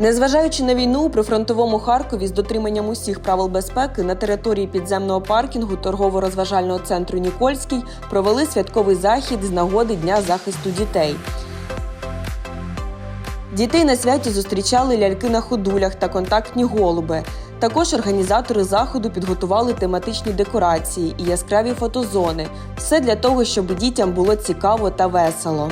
Незважаючи на війну, у прифронтовому Харкові з дотриманням усіх правил безпеки на території підземного паркінгу торгово-розважального центру Нікольський провели святковий захід з нагоди Дня захисту дітей. Дітей на святі зустрічали ляльки на ходулях та контактні голуби. Також організатори заходу підготували тематичні декорації і яскраві фотозони. Все для того, щоб дітям було цікаво та весело.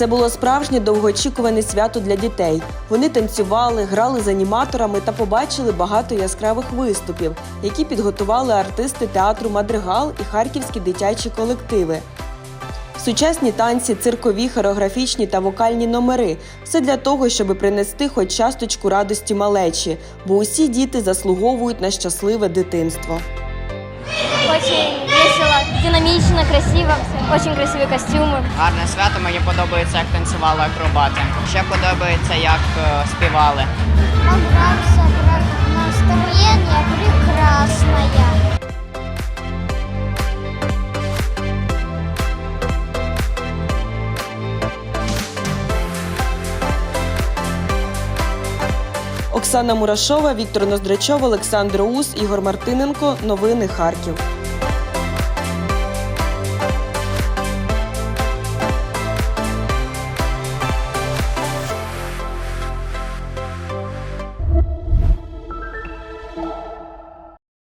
Це було справжнє довгоочікуване свято для дітей. Вони танцювали, грали з аніматорами та побачили багато яскравих виступів, які підготували артисти театру Мадригал і харківські дитячі колективи. Сучасні танці, циркові, хореографічні та вокальні номери все для того, щоб принести хоч часточку радості малечі, бо усі діти заслуговують на щасливе дитинство. Очень весело, динамично, красиво. Очень красивые костюмы. Гарне свято, мені подобається, як танцювали акробати. Ще подобається, як е, співали. Понравился настроение прекрасное. Оксана Мурашова, Віктор Ноздрачов, Олександр Ус, Ігор Мартиненко. Новини Харків.